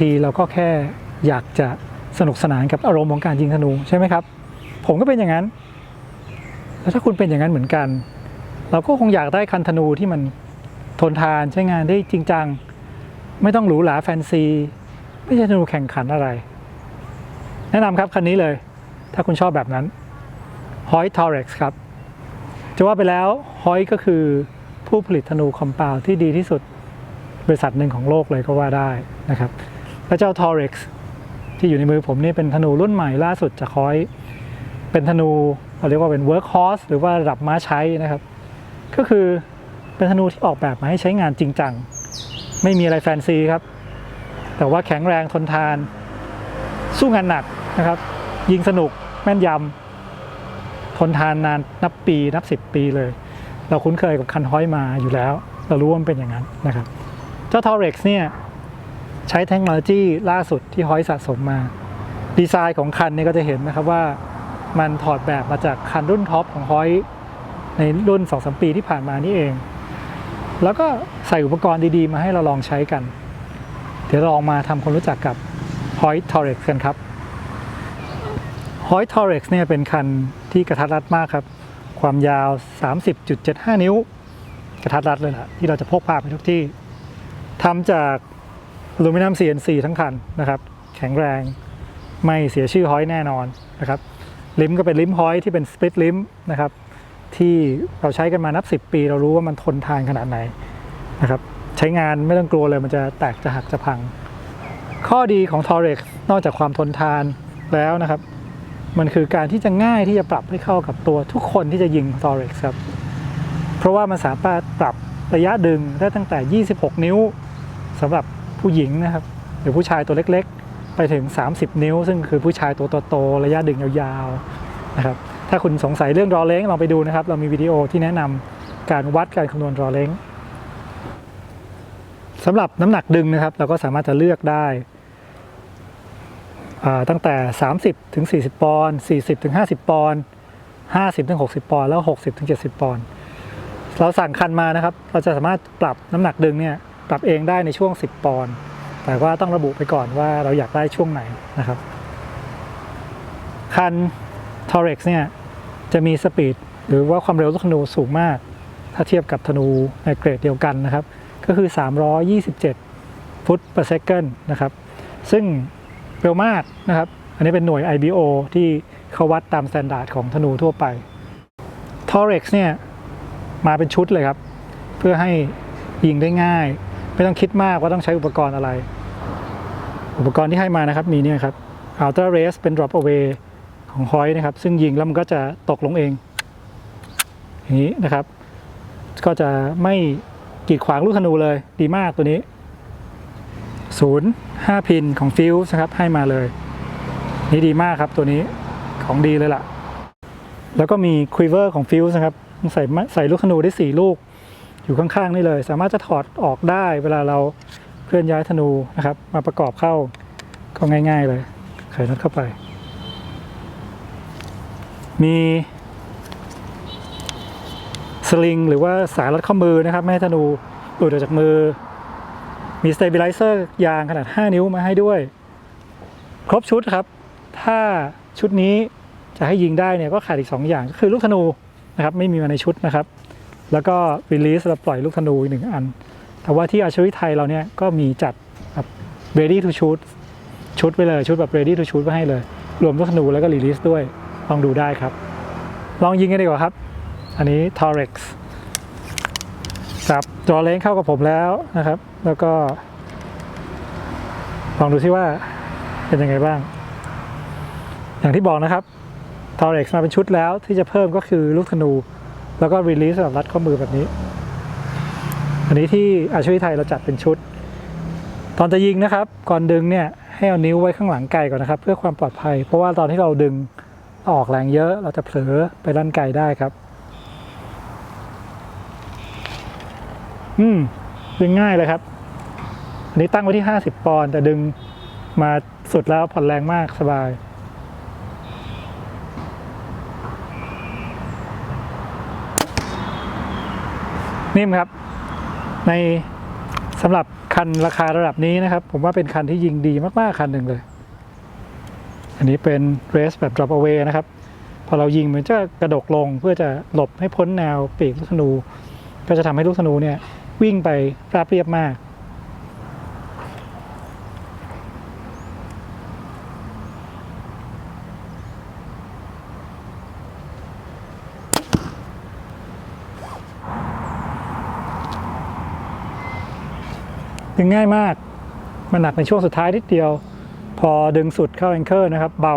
ทีเราก็แค่อยากจะสนุกสนานกับอารมณ์ของการยิงธนูใช่ไหมครับ ผมก็เป็นอย่างนั้น แล้วถ้าคุณเป็นอย่างนั้นเหมือนกัน เราก็คงอยากได้คันธนูที่มันทนทานใช้งานได้จริงจัง ไม่ต้องหรูหราแฟนซี ไม่ใช่ธนูแข่งขันอะไร แนะนำครับคันนี้เลย ถ้าคุณชอบแบบนั้น h o y t o r e x ครับ จะว่าไปแล้ว h o y ก็คือผู้ผลิตธนูคอมเปาวที่ดีที่สุดบริษัทหนึ่งของโลกเลยก็ว่าได้นะครับ และเจ้า t o r e x ที่อยู่ในมือผมนี่เป็นธนูรุ่นใหม่ล่าสุดจาก h o y เป็นธนูเราเรียกว่าเป็น workhorse หรือว่าระดับม้าใช้นะครับ ก็คือเป็นธนูที่ออกแบบมาให้ใช้งานจริงจัง ไม่มีอะไรแฟนซีครับ แต่ว่าแข็งแรงทนทาน สู้งานหนักนะครับ ยิงสนุกแม่นยำทนทานนานนับปีนับสิบปีเลย เราคุ้นเคยกับคันห้อยมาอยู่แล้ว เรารู้ว่ามันเป็นอย่างนั้นนะครับ เจ้า Torex เนี่ย ใช้เทคโนโลยีล่าสุดที่ห้อยสะสมมา ดีไซน์ของคันนี้ก็จะเห็นนะครับว่ามันถอดแบบมาจากคันรุ่นท็อปของห้อยในรุ่น 2-3 ปีที่ผ่านมานี่เอง แล้วก็ใส่อุปกรณ์ดีๆ มาให้เราลองใช้กัน เดี๋ยวลองมาทำความรู้จักกับ h o y t o r e x กันครับ h o y t o r e x เนี่ยเป็นคันที่กระทัดรัดมากครับ ความยาว 30.75 นิ้ว กระทัดรัดเลยล่ะ ที่เราจะพกพาไปทุกที่ทำจาก อลูมิเนียม CNC ทั้งคันนะครับ แข็งแรงไม่เสียชื่อฮอยแน่นอนนะครับลิมก็เป็นลิมฮอยที่เป็นสป i ตลิมนะครับที่เราใช้กันมานับ 10 ปี เรารู้ว่ามันทนทานขนาดไหนนะครับใช้งานไม่ต้องกลัวเลยมันจะแตกจะหักจะพัง ข้อดีของ Torex นอกจากความทนทานแล้วนะครับ มันคือการที่จะง่ายที่จะปรับให้เข้ากับตัวทุกคนที่จะยิง Torex ครับ เพราะว่ามันสามารถปรับระยะดึงได้ตั้งแต่ 26 นิ้วสำหรับ ผู้หญิงนะครับหรือผู้ชายตัวเล็กๆ ไปถึง 30 นิ้ว ซึ่งคือผู้ชายตัวโตๆระยะดึงยาวๆนะครับถ้าคุณสงสัยเรื่องรอเล้งลองไปดูนะครับ เรามีวิดีโอที่แนะนำการวัดการคำนวณรอเล้งสำหรับน้ำหนักดึงนะครับ เราก็สามารถจะเลือกได้ตั้งแต่ 30ถึง40 ปอนด์40ถึง50 ปอนด์50ถึง60 ปอนด์แล้ว 60ถึง70 ปอนด์เราสั่งคันมานะครับ เราจะสามารถปรับน้ำหนักดึงเนี่ย ปรับเองได้ในช่วง 10 ปอนด์แต่ว่าต้องระบุไปก่อนว่าเราอยากได้ช่วงไหนนะครับ คัน Torex เนี่ยจะมีสปีดหรือว่าความเร็วลูกธนูสูงมาก ถ้าเทียบกับธนูในเกรดเดียวกันนะครับ ก็คือ 327 ฟุต per second นะครับ ซึ่งเร็วมากนะครับ อันนี้เป็นหน่วย IBO ที่เขาวัดตามมาตรฐานของธนูทั่วไป Torex เนี่ยมาเป็นชุดเลยครับ เพื่อให้ยิงได้ง่าย ไม่ต้องคิดมากว่าต้องใช้อุปกรณ์อะไร อุปกรณ์ที่ให้มานะครับ มีเนี่ยครับ Ultra Race เป็น drop away ของฮอยนะครับ ซึ่งยิงแล้วมันก็จะตกลงเอง อย่างนี้นะครับ ก็จะไม่กีดขวางลูกธนูเลย ดีมากตัวนี้ศูนย์ห้าพินของฟิวส์นะครับ ให้มาเลย นี่ดีมากครับตัวนี้ของดีเลยล่ะ แล้วก็มีค u เวอร์ของฟิวส์นะครับ ใส่ใส่ลูกธนูได้สี่ลูก อยู่ข้างๆนี่เลย สามารถจะถอดออกได้เวลาเราเคลื่อนย้ายธนูนะครับ มาประกอบเข้าก็ง่าย ๆเลยไขน็อตเข้าไป มีสลิงหรือว่าสายรัดข้อมือนะครับไม่ให้ธนูหลุดออกจากมือ มีสเต a ิ l ไลเซอร์ยางขนาด 5 นิ้วมาให้ด้วย ครบชุดครับ ถ้าชุดนี้จะให้ยิงได้เนี่ยก็ขาดอีก 2 อย่างก็คือลูกธนูนะครับ ไม่มีมาในชุดนะครับ แล้วก็รีลีสเราปล่อยลูกธนูอีกหนึ่งอัน แต่ว่าที่อาชวิไทยเราเนี่ยก็มีจัดแบบ ready to shoot ชุดไปเลยชุดแบบ ready to shoot ไว้ให้เลย รวมลูกธนูแล้วก็รีลีสด้วยลองดูได้ครับ ลองยิงกันดีกว่าครับ อันนี้ Torex ครับจอเล้งเข้ากับผมแล้วนะครับ แล้วก็ ลองดูซิว่าเป็นยังไงบ้าง อย่างที่บอกนะครับ Torex มาเป็นชุดแล้วที่จะเพิ่มก็คือลูกธนู แล้วก็รีลีสสำหรับรัดข้อมือแบบนี้ อันนี้ที่อาชีพไทยเราจัดเป็นชุด ตอนจะยิงนะครับ ก่อนดึงเนี่ยให้เอานิ้วไว้ข้างหลังไก่ก่อนนะครับ เพื่อความปลอดภัย เพราะว่าตอนที่เราดึงออกแรงเยอะ เราจะเผลอไปด้านไกลได้ครับ อืมดึงง่ายเลยครับ อันนี้ตั้งไว้ที่ 50 ปอนด์แต่ดึงมาสุดแล้วผ่อนแรงมากสบาย นิ่มครับ ในสำหรับคันราคาระดับนี้นะครับ ผมว่าเป็นคันที่ยิงดีมากๆคันหนึ่งเลย อันนี้เป็นเรสแบบ drop away นะครับ พอเรายิงมันจะกระดกลงเพื่อจะหลบให้พ้นแนวปีกลูกธนู ก็จะทำให้ลูกธนูเนี่ยวิ่งไปราบเรียบมาก ดึงง่ายมาก มันหนักในช่วงสุดท้ายนิดเดียว พอดึงสุดเข้าแองเกอร์นะครับ เบา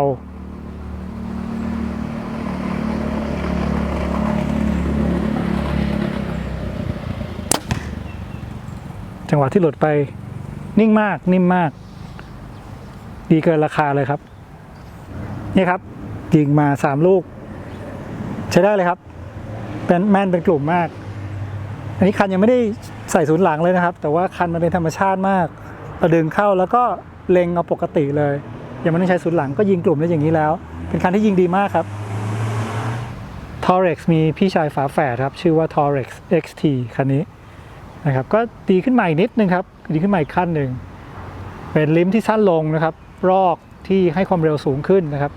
จังหวะที่หลุดไปนิ่งมากนิ่มมาก ดีเกินราคาเลยครับ นี่ครับยิงมาสามลูก ใช้ได้เลยครับ เป็นแม่นเป็นกลุ่มมาก อันนี้คันยังไม่ได้ใส่ศูนย์หลังเลยนะครับ แต่ว่าคันมันเป็นธรรมชาติมากเราดึงเข้าแล้วก็เล็งเอาปกติเลย ยังไม่ต้องใช้ศูนย์หลังก็ยิงกลุ่มได้อย่างนี้แล้ว เป็นคันที่ยิงดีมากครับ Torex มีพี่ชายฝาแฝดครับ ชื่อว่า Torex XT คันนี้นะครับก็ดีขึ้นมาอีกนิดนึงครับ ดีขึ้นมาอีกขั้นหนึ่ง เป็นลิมที่สั้นลงนะครับ รอกที่ให้ความเร็วสูงขึ้นนะครับ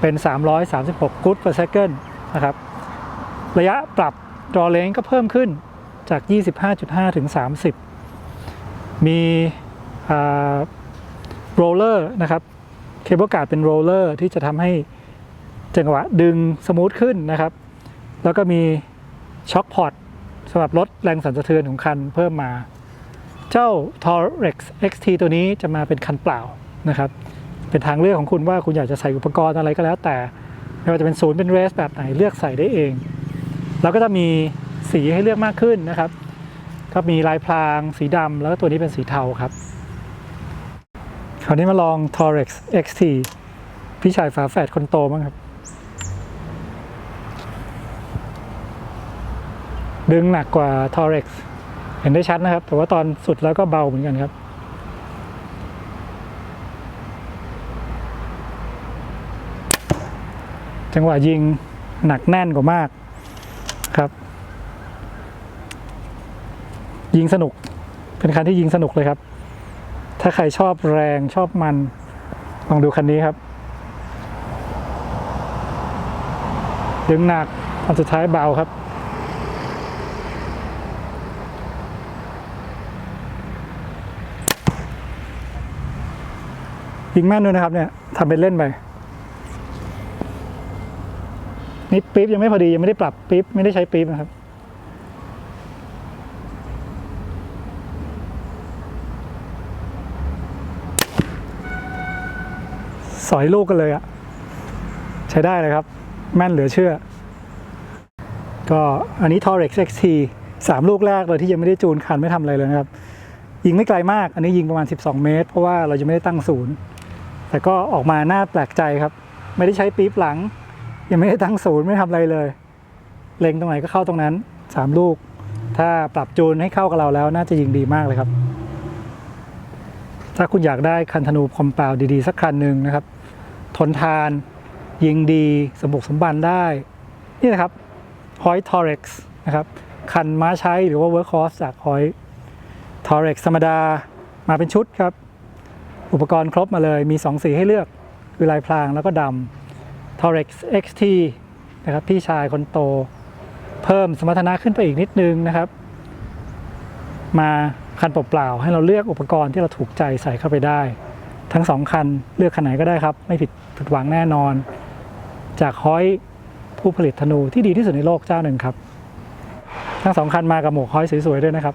เป็น 336 good per second นะครับ ระยะปรับ draw length ก็เพิ่มขึ้น จาก 25.5 ถึง 30 มีโรลเลอร์นะครับเคเบิลการ์ดเป็นโรลเลอร์ที่จะทำให้จังหวะดึงสมูทขึ้นนะครับ แล้วก็มีช็อคพอตสำหรับลดแรงสั่นสะเทือนของคันเพิ่มมา เจ้า Torex XT ตัวนี้จะมาเป็นคันเปล่านะครับ เป็นทางเลือกของคุณว่าคุณอยากจะใส่อุปกรณ์อะไรก็แล้วแต่ไม่ว่าจะเป็นศูนย์เป็นเรสแบบไหนเลือกใส่ได้เอง แล้วก็จะมี สีให้เลือกมากขึ้นนะครับ ก็มีลายพรางสีดำแล้วก็ตัวนี้เป็นสีเทาครับ คราวนี้มาลอง Torex XT พี่ชายฝาแฝดคนโตมั้งครับ ดึงหนักกว่า Torex เห็นได้ชัดนะครับ แต่ว่าตอนสุดแล้วก็เบาเหมือนกันครับจังหวะยิงหนักแน่นกว่ามากครับ ยิงสนุก เป็นคันที่ยิงสนุกเลยครับ ถ้าใครชอบแรงชอบมัน ลองดูคันนี้ครับ ดึงหนักตอนสุดท้ายเบาครับยิงแม่นด้วยนะครับเนี่ยทำเป็นเล่นไปนี่ปี๊บยังไม่พอดียังไม่ได้ปรับปี๊บไม่ได้ใช้ปี๊บนะครับ สอยลูกกันเลยอะใช้ได้เลยครับ แม่นเหลือเชื่อ ก็อันนี้ Torex XT สามลูกแรกเลยที่ยังไม่ได้จูนคันไม่ทำอะไรเลยนะครับ ยิงไม่ไกลมาก อันนี้ยิงประมาณ 12 เมตร เพราะว่าเรายังไม่ได้ตั้งศูนย์ แต่ก็ออกมาหน่าแปลกใจครับ ไม่ได้ใช้ปี๊บหลัง ยังไม่ได้ตั้งศูนย์ไม่ทำอะไรเลย เล็งตรงไหนก็เข้าตรงนั้นสามลูก ถ้าปรับจูนให้เข้ากับเราแล้วน่าจะยิงดีมากเลยครับถ้าคุณอยากได้คันธนูคอมเปล่าดีๆ สักคันหนึ่งนะครับ ทนทาน ยิงดี สมบุกสมบันได้ นี่นะครับ h o y Torex นะครับคันม้าใช้หรือว่า Workhorse จาก h o y Torex ธรรมดามาเป็นชุดครับ อุปกรณ์ครบมาเลยมี 2 สีให้เลือก คือลายพรางแล้วก็ดำ Torex XT นะครับพี่ชายคนโต เพิ่มสมรรถนะขึ้นไปอีกนิดนึงนะครับ มาคันเปล่าๆให้เราเลือกอุปกรณ์ที่เราถูกใจใส่เข้าไปได้ ทั้งสองคันเลือกคันไหนก็ได้ครับ ไม่ผิด ผิดหวังแน่นอน จากฮอยผู้ผลิตธนูที่ดีที่สุดในโลกเจ้าหนึ่งครับ ทั้งสองคันมากับหมวกฮอยสวยๆด้วยนะครับ